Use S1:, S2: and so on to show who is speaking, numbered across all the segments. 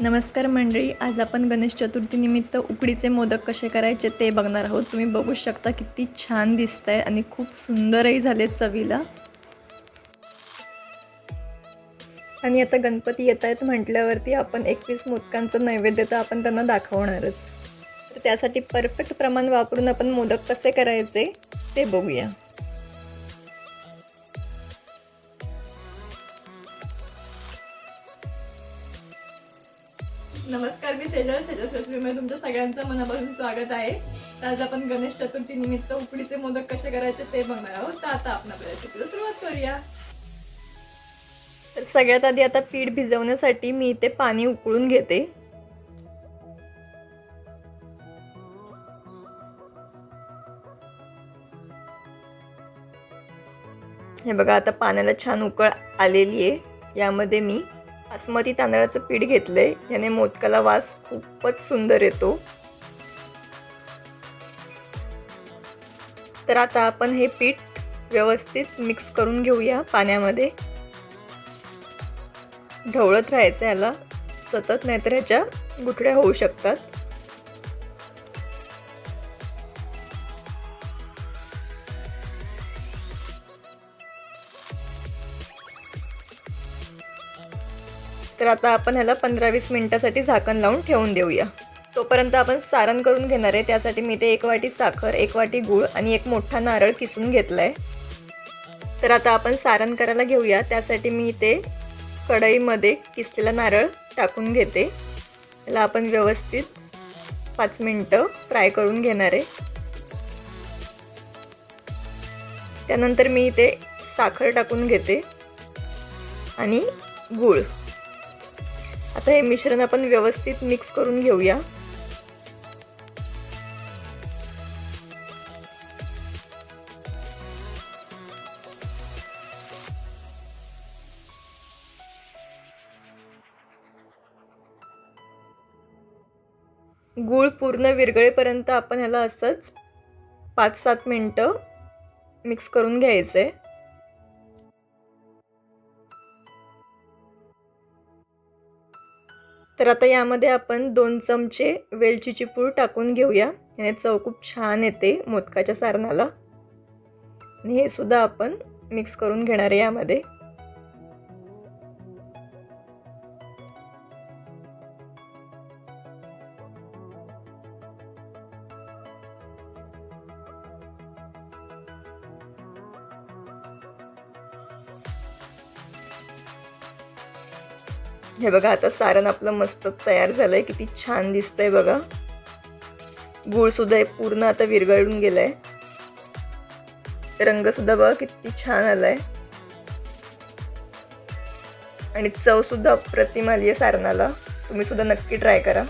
S1: नमस्कार मंडळी आज आपण गणेश चतुर्थीनिमित्त उकडीचे मोदक कसे करायचे ते बघणार आहोत. तुम्ही बघू शकता किती छान दिसत आहे आणि खूप सुंदरही झाले चवीला. आणि आता गणपती येत आहेत म्हटल्यावरती आपण एकवीस मोदकांचं नैवेद्य तर आपण त्यांना दाखवणारच. तर त्यासाठी परफेक्ट प्रमाण वापरून आपण मोदक कसे करायचे ते बघूया. नमस्कार मी सेजल सेजल तुमच्या सगळ्यांचं मनापासून स्वागत आहे. तर आज आपण गणेश चतुर्थी निमित्त उकडीचे मोदक कसे करायचे ते बघणार आहोत. तर आता आपण आपल्या रेसिपीला सुरुवात करूया. तर सगळ्यात आधी आता पीठ भिजवण्यासाठी मी इथे पाणी उकळून घेते. हे बघा आता पाण्याला छान उकळ आलेली आहे. यामध्ये मी बासमती तांदळाचं पीठ घेतलंय. याने मोदकाला वास खूपच सुंदर येतो. तर आता आपण हे पीठ व्यवस्थित मिक्स करून घेऊया पाण्यामध्ये. ढवळत राहायचं याला. सतत नाहीतर ह्याच्या गुठळ्या होऊ शकतात. तर आता आपण ह्याला पंधरा वीस मिनटासाठी झाकण लावून ठेवून देऊया. तोपर्यंत आपण सारण करून घेणार आहे. त्यासाठी मी ते एक वाटी साखर एक वाटी गूळ आणि एक मोठा नारळ किसून घेतला आहे तर आता आपण सारण करायला घेऊया. त्यासाठी मी ते कढईमध्ये किसलेला नारळ टाकून घेते. याला आपण व्यवस्थित पाच मिनटं फ्राय करून घेणार आहे. त्यानंतर मी इथे साखर टाकून घेते आणि गूळ. आता हे मिश्रण आपण व्यवस्थित मिक्स करून घेऊया. गूळ पूर्ण विरगळेपर्यंत आपण ह्याला असंच पाच सात मिनटं मिक्स करून घ्यायचं. आहे तर आता यामध्ये आपण दोन चमचे वेलचीची पूड टाकून घेऊया. याने चव खूप छान येते मोदकाच्या सारणाला. आणि हे सुद्धा आपण मिक्स करून घेणार आहे यामध्ये. हे बघा आता सारण आपलं मस्त तयार झालंय. किती छान दिसतंय बघा. गूळ सुद्धा पूर्ण आता विरघळून गेलं आहे रंगसुद्धा बघा किती छान आलाय. आणि चव सुद्धा अप्रतिम आली आहे सारणाला. तुम्ही सुद्धा नक्की ट्राय करा.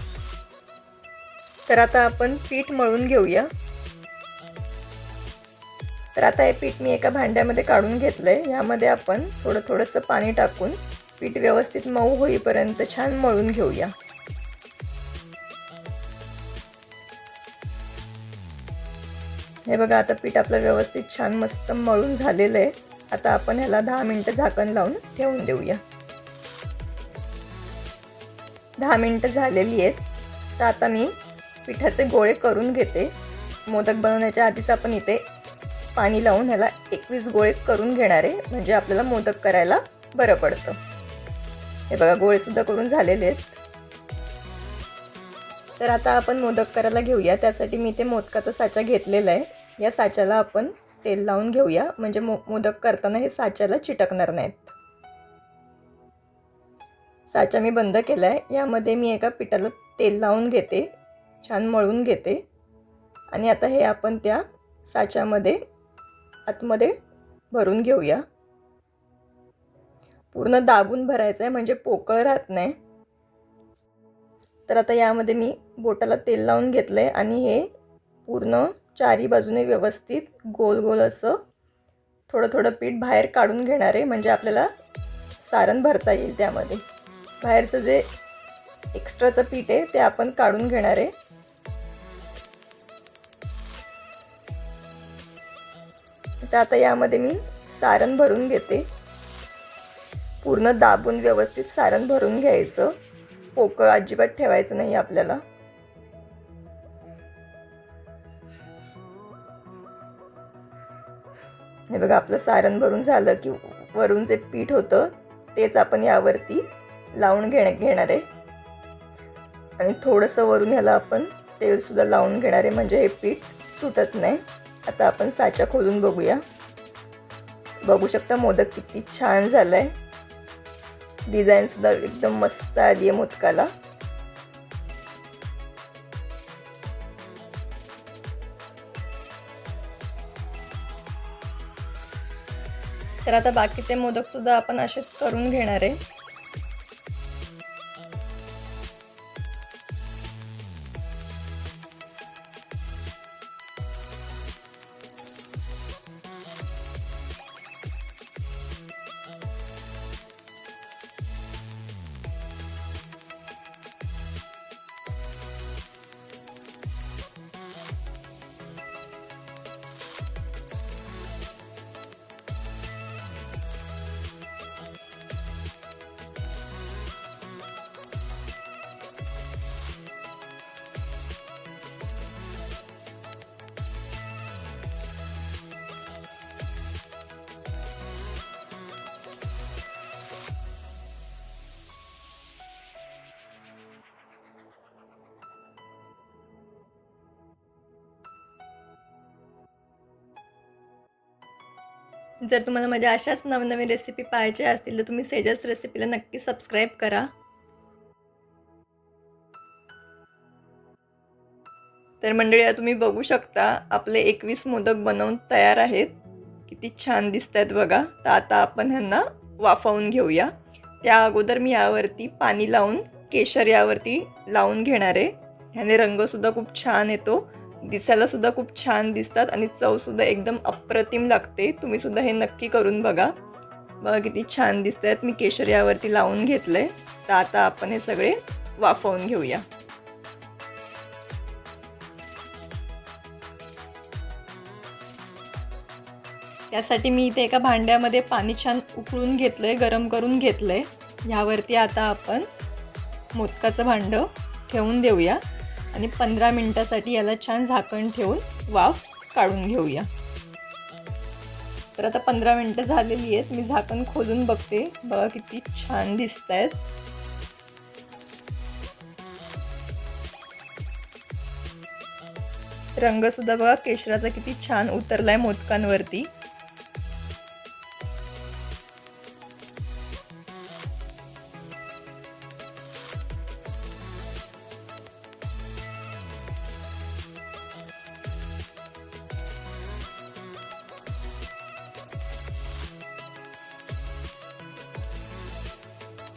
S1: तर आता आपण पीठ मळून घेऊया. तर आता हे पीठ मी एका भांड्यामध्ये काढून घेतलंय. यामध्ये आपण थोडं थोडंसं पाणी टाकून पीठ व्यवस्थित मऊ होईपर्यंत छान मळून घेऊया. हे बघा आता पीठ आपलं व्यवस्थित छान मस्त मळून झालेलं आहे. आता आपण ह्याला दहा मिनटं झाकण लावून ठेवून देऊया. दहा मिनटं झालेली आहेत. तर आता मी पिठाचे गोळे करून घेते. मोदक बनवण्याच्या आधीच आपण इथे पाणी लावून ह्याला एकवीस गोळे करून घेणार आहे. म्हणजे आपल्याला मोदक करायला बरं पडतं. हे बघा गोळे सुद्धा करून झालेले आहेत. तर आता आपण मोदक करायला घेऊया. त्यासाठी मी ते मोदकाचा साचा घेतलेला आहे. या साच्याला आपण तेल लावून घेऊया. म्हणजे मो मोदक करताना हे साच्याला चिटकणार नाहीत. साचा मी बंद केला आहे यामध्ये मी एका पिठाला तेल लावून घेते. छान मळून घेते. आणि आता हे आपण त्या साच्यामध्ये आतमध्ये भरून घेऊया. पूर्ण दाबून भरायचं आहे म्हणजे पोकळ राहत नाही. तर आता यामध्ये मी बोटाला तेल लावून घेतलं आहे आणि हे पूर्ण चारी बाजूने व्यवस्थित गोल गोल असं थोडं थोडं पीठ बाहेर काढून घेणार आहे म्हणजे आपल्याला सारण भरता येईल त्यामध्ये. बाहेरचं जे एक्स्ट्राचं पीठ आहे ते आपण काढून घेणार आहे. तर आता यामध्ये मी सारण भरून घेते. पूर्ण दाबून व्यवस्थित सारण भरून घ्यायचं. पोकळ अजिबात ठेवायचं नाही आपल्याला. हे बघा आपलं सारण भरून झालं की वरून जे पीठ होतं तेच आपण यावरती लावून घेण घेणार आहे. आणि थोडंसं वरून ह्याला आपण तेलसुद्धा लावून घेणार आहे म्हणजे हे पीठ सुटत नाही. आता आपण साचा खोलून बघूया. बघू शकता मोदक किती छान झाला आहे डिझाईनसुद्धा एकदम मस्त आली आहे मोदकाला. तर आता बाकीचे मोदक सुद्धा आपण असेच करून घेणार आहे. जर तुम्हाला माझ्या अशाच नवनवीन रेसिपी पाहायच्या असतील तर तुम्ही सेजस रेसिपीला नक्की सबस्क्राईब करा. तर मंडळी तुम्ही बघू शकता आपले एकवीस मोदक बनवून तयार आहेत. किती छान दिसत आहेत बघा. तर आता आपण ह्यांना वाफवून घेऊया. त्या अगोदर मी यावरती पाणी लावून केशर यावरती लावून घेणार आहे. ह्याने रंगसुद्धा खूप छान येतो. दिसायला सुद्धा खूप छान दिसतात आणि चवसुद्धा एकदम अप्रतिम लागते. तुम्ही सुद्धा हे नक्की करून बघा. बघा किती छान दिसत आहेत मी केशर यावरती लावून घेतलं आहे तर आता आपण हे सगळे वाफवून घेऊया. त्यासाठी मी इथे एका भांड्यामध्ये पाणी छान उकळून घेतलं आहे गरम करून घेतलं आहे ह्यावरती आता आपण मोदकाचं भांडं ठेवून देऊया. आणि पंधरा मिनटासाठी याला छान झाकण ठेवून वाफ काढून घेऊया. तर आता पंधरा मिनटं झालेली आहेत. मी झाकण खोलून बघते. बघा किती छान दिसत आहेत रंगसुद्धा बघा केशराचा किती छान उतरलाय मोदकांवरती.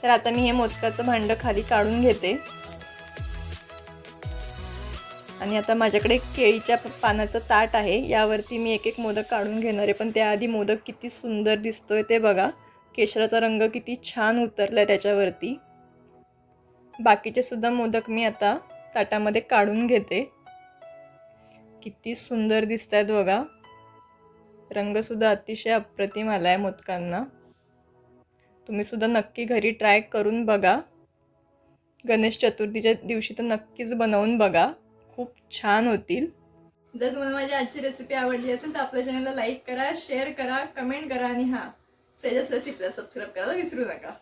S1: तर आता मी हे मोदकाचं भांडं खाली काढून घेते. आणि आता माझ्याकडे केळीच्या पानाचं ताट आहे. यावरती मी एक एक मोदक काढून घेणार आहे. पण त्याआधी मोदक किती सुंदर दिसतोय ते बघा. केशराचा रंग किती छान उतरला आहे त्याच्यावरती. बाकीचे सुद्धा मोदक मी आता ताटामध्ये काढून घेते. किती सुंदर दिसत आहेत बघा रंगसुद्धा अतिशय अप्रतिम आला आहे मोदकांना. तुम्ही सुद्धा नक्की घरी ट्राय करून बघा. गणेश चतुर्थीच्या दिवशी तर नक्कीच बनवून बघा. खूप छान होतील. जर तुम्हाला माझी आजची रेसिपी आवडली असेल तर आपल्या चॅनलला लाईक करा शेअर करा कमेंट करा आणि हा सेजस रेसिपीला सबस्क्राईब करायला विसरू नका.